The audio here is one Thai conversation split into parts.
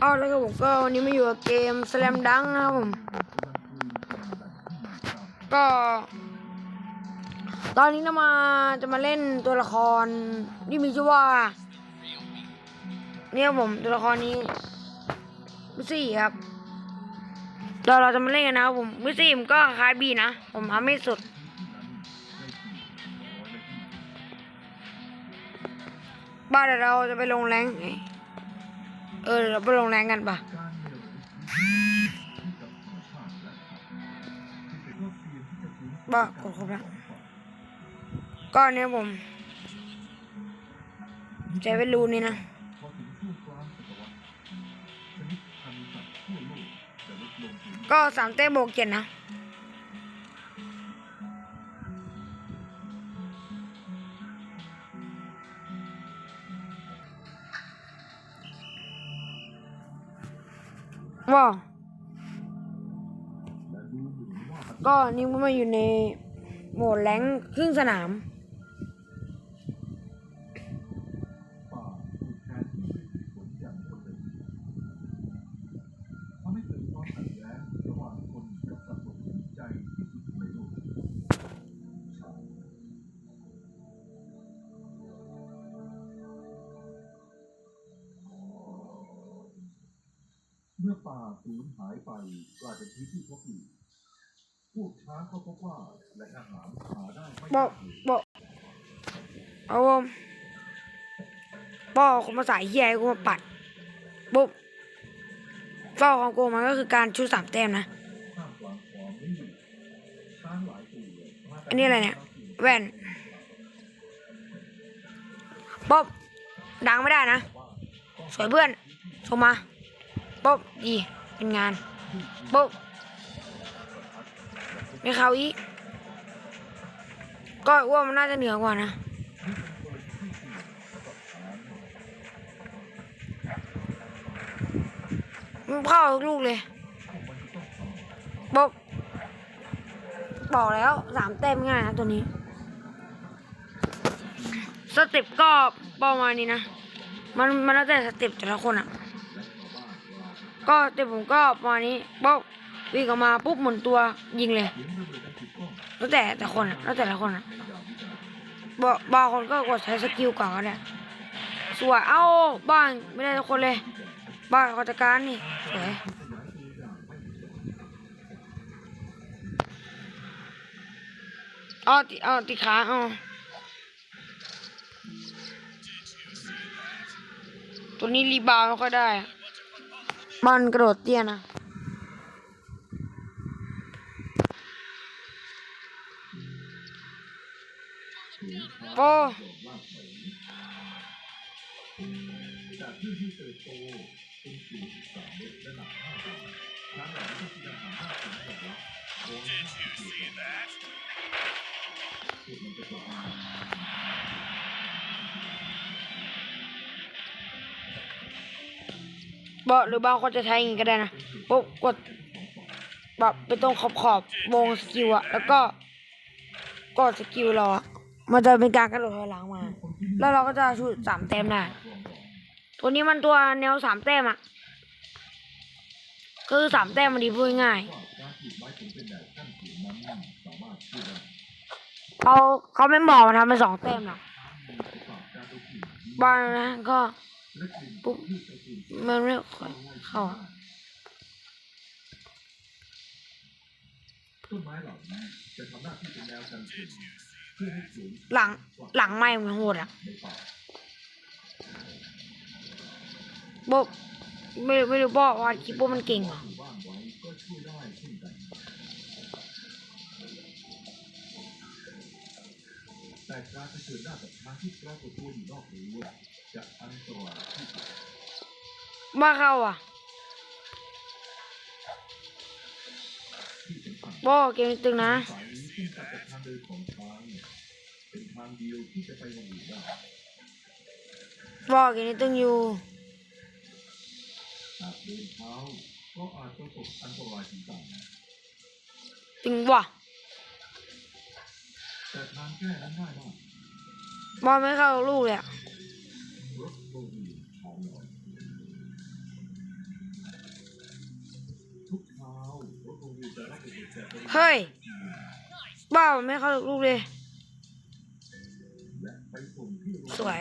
เอาแล้วก็ผมก็วันนี้มาอยู่กับเกม Slam Dunk นะครับผม ก็ ตอนนี้เรามาจะมาเล่นตัวละครที่มีชื่อว่า เนี่ยผมตัวละครนี้มิซี่ครับเดี๋ยวเราจะมาเล่นกันนะครับผมมิซี่ผมก็คล้ายบีนะ ผมทำไม่สุดบ้านเราจะไปลงแรงไง เออเราไปลงแรงกันปะบ้ากดครบแล้วก็เนี่ยผมใช้เป็นรูนี่นะก็สามเต้โบกเจ็ดนะ ว่าก็นี่ก็มาอยู่ในโหมดแรงครึ่งสนาม อป่าสูญหายไปกลายเป็นพื้นที่พบอยู่พวกช้างก็พบว่าแหล่งอาหารหาได้ไม่บยาอกกเลยบอกเอาผมบอกคนมาสายเฮียให้กูมาปัดปุ๊บเฝ้าของกูมันก็คือการชุดสามแต้มนะ ท่ามกลางความไม่อยู่ช้างหลายตัวมาจากอันนี้อะไรเนี่ย แว่นป๊อบดังไม่ได้นะ สวยเพื่อนส่งมา ป๊อบดีเป็นงานปุ๊บไม่เขาอีกก็ว่ามันน่าจะเหนือกว่านะมันเข้าลูกเลยปุ๊บบอกแล้วสามเต็มง่ายนะตัวนี้ สเต็ปก็ประมาณนี้นะ มันมันแล้วแต่สเต็ปแต่ละคนอะ ก็สเต็ปผมก็ประมาณนี้ปุ๊บวิ่งออกมาปุ๊บหมุนตัวยิงเลยแล้วแต่แต่คนแล้วแต่ละคนบางบางคนก็กดใช้สกิลก่อนก็ได้สวยเอ้าบ้างไม่ได้ทุกคนเลย บ้านขจัดการนี่สวยเอาติเอาติขาเอาตัวนี้รีบาวไม่ค่อยได้ อะมันกระโดดเตี้ยนะโอ้ บาหนักห้าปอหรือบางคนจะใช้อย่างงี้ก็ได้นะปุ๊บกดแบบไปตรงขอบขอบวงสกิลอะแล้วก็กดสกิลเราอะมันจะเป็นการกระโดดถอยหลังมา แล้วเราก็จะชูสามแต้มได้ตัวนี้มันตัวแนวสามแต้มอะคือสามแต้มมันดีพูดง่ายเขาเขาไม่บอกมันทำเป็นสองแต้มหรอกประกอบการเอากิ่งบ้านนะก็ ปุ๊บพืชตระกูลมันไม่ค่อยเข้าอะต้นไม้เหล่านี้จะทำหน้าที่เป็นแนวกันฝนเพื่อให้สวนหลังหลังไม่มันโหดอะในป่าปุ๊บไม่ไม่รู้บอกว่าคิปโปมันเก่งเหรอหมู่บ้านไว้ก็ช่วยได้เช่นกันแต่การเผชิญหน้ากับช้างที่ปรากฏตัวอยู่นอกรั้ว จะอันตรายที่สุดบ้าเข้าอะบอเกมนี้ตึงนะสายนี้ขึ้นกับทางเดินของช้างเนี่ยเป็นทางเดียวที่จะไปยังอื่นได้บอกเกมนี้ตึงอยู่หากเดินเท้าก็อาจประสบอันตรายต่างตึงว่ะแต่ทางแก้นั้นง่ายมากบอลไม่เข้าลูกเลยอะ เฮ้ยบ้าไม่เข้าลูกเลย สวย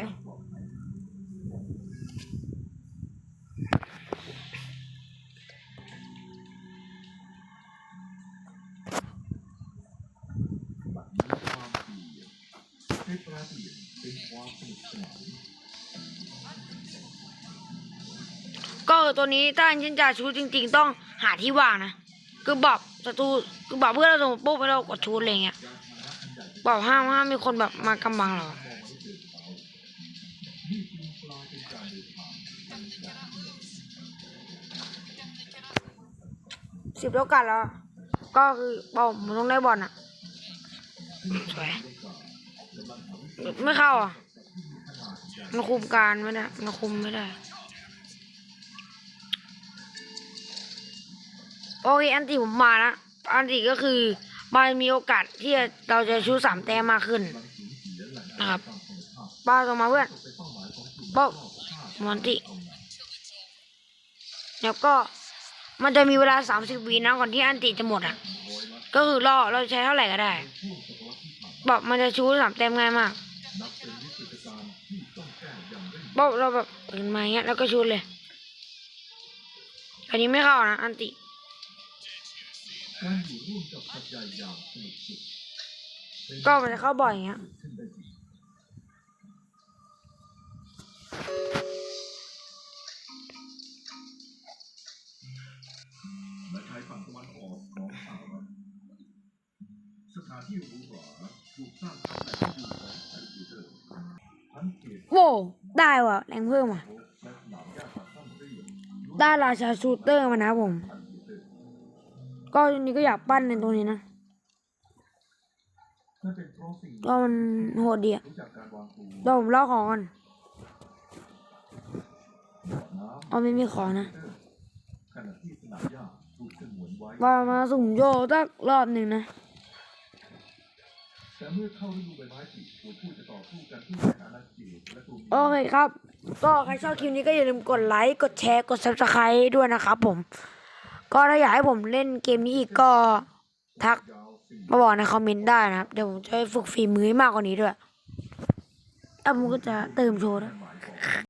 ให้ปราเปลี่ยนความสนุกสนาน ก็ตัวนี้ถ้าฉันจะชูจริง ๆ ต้องหาที่ว่างนะคือบอกศัตรูคือบอกเพื่อนเราส่งปุ๊บให้เรากดชูอะไรเงี้ยบอกห้ามห้ามมีคนแบบมากำบังเราสิบแล้วกันแล้ว ก็คือบอกมันต้องได้บอลอะสวยไม่เข้าอะมันคุมการไม่ได้มันคุมไม่ได้ โอเคอันตีผมมาแล้วอันตีก็คือมันมีโอกาสที่เราจะชูสามแต้มมากขึ้นนะครับป้าส่งมาเพื่อนป้ามันติแล้วก็มันจะมีเวลาสามสิบวินะก่อนที่อันติจะหมดอะ ก็คือรอเราใช้เท่าไหร่ก็ได้บอกมันจะชูสามแต้มง่ายมากบอกเราแบบตื่นมาเงี้ยแล้วก็ชูเลย อันนี้ไม่เข้านะอันติ การอยู่ร่วมกับสัตว์ใหญ่อย่างสนุกสุขก็มันจะเข้าบ่อยอย่างเงี้ย ขึ้นได้อีและชายฝั่งตะวันออกของสหรัฐสถานที่หรูหราถูกสร้างขึ้นในที่อยู่ของไซต์ปีเตอร์ทั้งเขตโว้ได้ว่ะ แรงเพิ่มอะ และสนามหญ้าทางสั้นเรีย ได้ราชาชูเตอร์มานะผม อ ก็ทีนี้ก็อยากปั้นในตรงนี้นะนั่นเป็นเพราะสิ่งก็มันโหดดีอะรู้จักการวางตัวเดี๋ยวผมเล่าของก่อนน้เอาไม่มีของนะำขณะที่สนามหญ้าถูกสงวนไว้ว่ามาสุ่มโยสักรอบหนึ่งนะแต่เมื่อเข้าฤดูใบไม้ผลิตัวผู้จะต่อสู้กันที่อาณาเขตและตัวโอเคครับ ก็ใครชอบคลิปนี้ก็อย่าลืมกดไลค์ กดแชร์ กด subscribe ด้วยนะครับผม ก็ถ้าอยากให้ผมเล่นเกมนี้อีกก็ทักมาบอกในคอมเมนต์ได้นะครับ เดี๋ยวผมจะฝึกฝีมือให้มากกว่านี้ด้วยอะผมก็จะเติมโชว์ด้วย